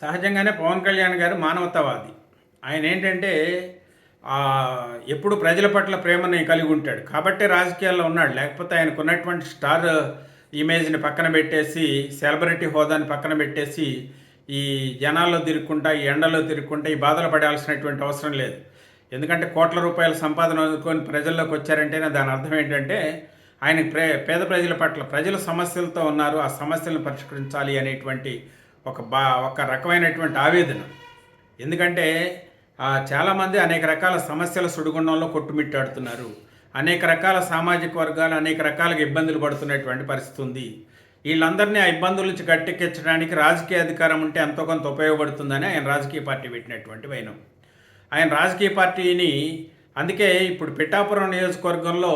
సహజంగానే పవన్ కళ్యాణ్ గారు మానవతావాది. ఆయన ఏంటంటే ఎప్పుడు ప్రజల పట్ల ప్రేమని కలిగి ఉంటాడు. కాబట్టే రాజకీయాల్లో ఉన్నాడు. లేకపోతే ఆయనకు ఉన్నటువంటి స్టార్ ఇమేజ్ని పక్కన పెట్టేసి సెలబ్రిటీ హోదాని పక్కన పెట్టేసి ఈ జనాల్లో తిరుక్కుంటా ఈ ఎండలో తిరుక్కుంటా ఈ బాధలు పడాల్సినటువంటి అవసరం లేదు. ఎందుకంటే కోట్ల రూపాయల సంపాదన అందుకొని ప్రజల్లోకి వచ్చారంటేనే దాని అర్థం ఏంటంటే ఆయన ప్రే పేద ప్రజల పట్ల ప్రజలు సమస్యలతో ఉన్నారు. ఆ సమస్యలను పరిష్కరించాలి అనేటువంటి ఒక బా ఒక రకమైనటువంటి ఆవేదన. ఎందుకంటే చాలామంది అనేక రకాల సమస్యల సుడిగుండంలో కొట్టుమిట్టాడుతున్నారు. అనేక రకాల సామాజిక వర్గాలు అనేక రకాలుగా ఇబ్బందులు పడుతున్నటువంటి పరిస్థితి ఉంది. వీళ్ళందరినీ ఆ ఇబ్బందుల నుంచి గట్టెక్కించడానికి రాజకీయ అధికారం ఉంటే ఎంతో కొంత ఉపయోగపడుతుందని ఆయన రాజకీయ పార్టీ పెట్టినటువంటి వైనం. ఆయన రాజకీయ పార్టీని అందుకే ఇప్పుడు పిఠాపురం నియోజకవర్గంలో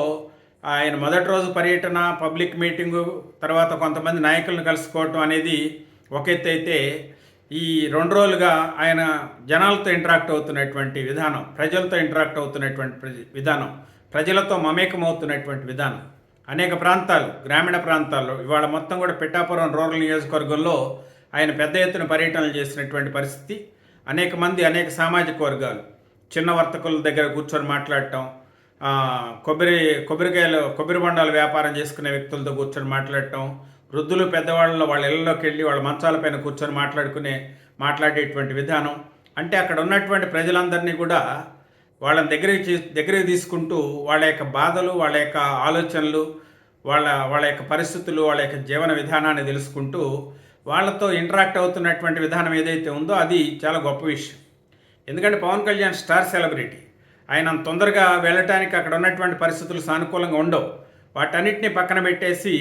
ఆయన మొదటి రోజు పర్యటన పబ్లిక్ మీటింగు తర్వాత కొంతమంది నాయకులను కలుసుకోవటం అనేది ఒక ఎత్తు అయితే ఈ రెండు రోజులుగా ఆయన జనాలతో ఇంటరాక్ట్ అవుతున్నటువంటి విధానం ప్రజలతో ఇంటరాక్ట్ అవుతున్నటువంటి ప్రజ- విధానం ప్రజలతో మమేకం అవుతున్నటువంటి విధానం. అనేక ప్రాంతాలు గ్రామీణ ప్రాంతాల్లో ఇవాళ మొత్తం కూడా పిఠాపురం రూరల్ నియోజకవర్గంలో ఆయన పెద్ద ఎత్తున పర్యటనలు చేసినటువంటి పరిస్థితి. అనేక మంది అనేక సామాజిక వర్గాలు చిన్న వర్తకుల దగ్గర కూర్చొని మాట్లాడటం కొబ్బరి కొబ్బరికాయలు కొబ్బరి బొండాలు వ్యాపారం చేసుకునే వ్యక్తులతో కూర్చొని మాట్లాడటం వృద్ధులు పెద్దవాళ్ళలో వాళ్ళ ఇళ్ళలోకి వెళ్ళి వాళ్ళ మంచాలపైన కూర్చొని మాట్లాడుకునే మాట్లాడేటువంటి విధానం. అంటే అక్కడ ఉన్నటువంటి ప్రజలందరినీ కూడా వాళ్ళని దగ్గరికి దగ్గరికి తీసుకుంటూ వాళ్ళ యొక్క బాధలు వాళ్ళ యొక్క ఆలోచనలు వాళ్ళ వాళ్ళ యొక్క పరిస్థితులు వాళ్ళ యొక్క జీవన విధానాన్ని తెలుసుకుంటూ వాళ్ళతో ఇంటరాక్ట్ అవుతున్నటువంటి విధానం ఏదైతే ఉందో అది చాలా గొప్ప విషయం. ఎందుకంటే పవన్ కళ్యాణ్ స్టార్ సెలబ్రిటీ. ఆయన తొందరగా వెళ్ళటానికి అక్కడ ఉన్నటువంటి పరిస్థితులు సానుకూలంగా ఉండవు. వాటన్నిటిని పక్కన పెట్టేసి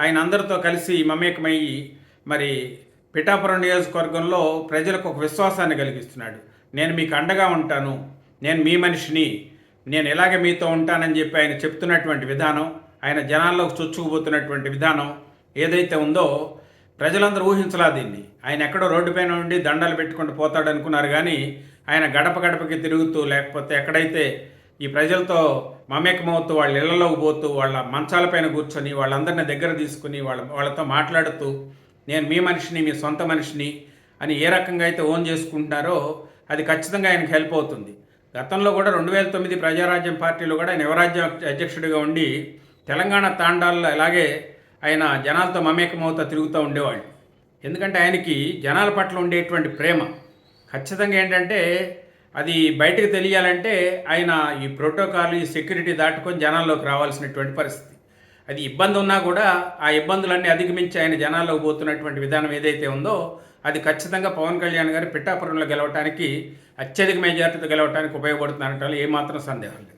ఆయన అందరితో కలిసి మమేకమయ్యి మరి పిఠాపురం నియోజకవర్గంలో ప్రజలకు ఒక విశ్వాసాన్ని కలిగిస్తున్నాడు. నేను మీకు అండగా ఉంటాను. నేను మీ మనిషిని. నేను ఇలాగే మీతో ఉంటానని చెప్పి ఆయన చెప్తున్నటువంటి విధానం ఆయన జనాల్లోకి చొచ్చుకుపోతున్నటువంటి విధానం ఏదైతే ఉందో ప్రజలందరూ ఊహించలా దీన్ని. ఆయన ఎక్కడో రోడ్డుపైన ఉండి దండాలు పెట్టుకుంటూ పోతాడు అనుకున్నారు కానీ ఆయన గడప గడపకి తిరుగుతూ లేకపోతే ఎక్కడైతే ఈ ప్రజలతో మమేకమవుతూ వాళ్ళ ఇళ్ళలోకి పోతూ వాళ్ళ మంచాలపైన కూర్చొని వాళ్ళందరిని దగ్గర తీసుకుని వాళ్ళ వాళ్ళతో మాట్లాడుతూ నేను మీ మనిషిని మీ సొంత మనిషిని అని ఏ రకంగా అయితే ఓన్ చేసుకుంటున్నారో అది ఖచ్చితంగా ఆయనకు హెల్ప్ అవుతుంది. గతంలో కూడా రెండు వేల తొమ్మిది ప్రజారాజ్యం పార్టీలో కూడా ఆయన యువరాజ్యం అధ్యక్షుడిగా ఉండి తెలంగాణ తాండాల్లో ఇలాగే ఆయన జనాలతో మమేకమవుతా తిరుగుతూ ఉండేవాళ్ళు. ఎందుకంటే ఆయనకి జనాల పట్ల ఉండేటువంటి ప్రేమ. ఖచ్చితంగా ఏంటంటే అది బయటకు తెలియాలంటే ఆయన ఈ ప్రోటోకాల్ ఈ సెక్యూరిటీ దాటుకొని జనాల్లోకి రావాల్సినటువంటి పరిస్థితి. అది ఇబ్బంది ఉన్నా కూడా ఆ ఇబ్బందులన్నీ అధిగమించి ఆయన జనాల్లోకి పోతున్నటువంటి విధానం ఏదైతే ఉందో అది ఖచ్చితంగా పవన్ కళ్యాణ్ గారు పిఠాపురంలో గెలవటానికి అత్యధిక మెజార్టీతో గెలవటానికి ఉపయోగపడుతున్నారంటే ఏమాత్రం సందేహం లేదు.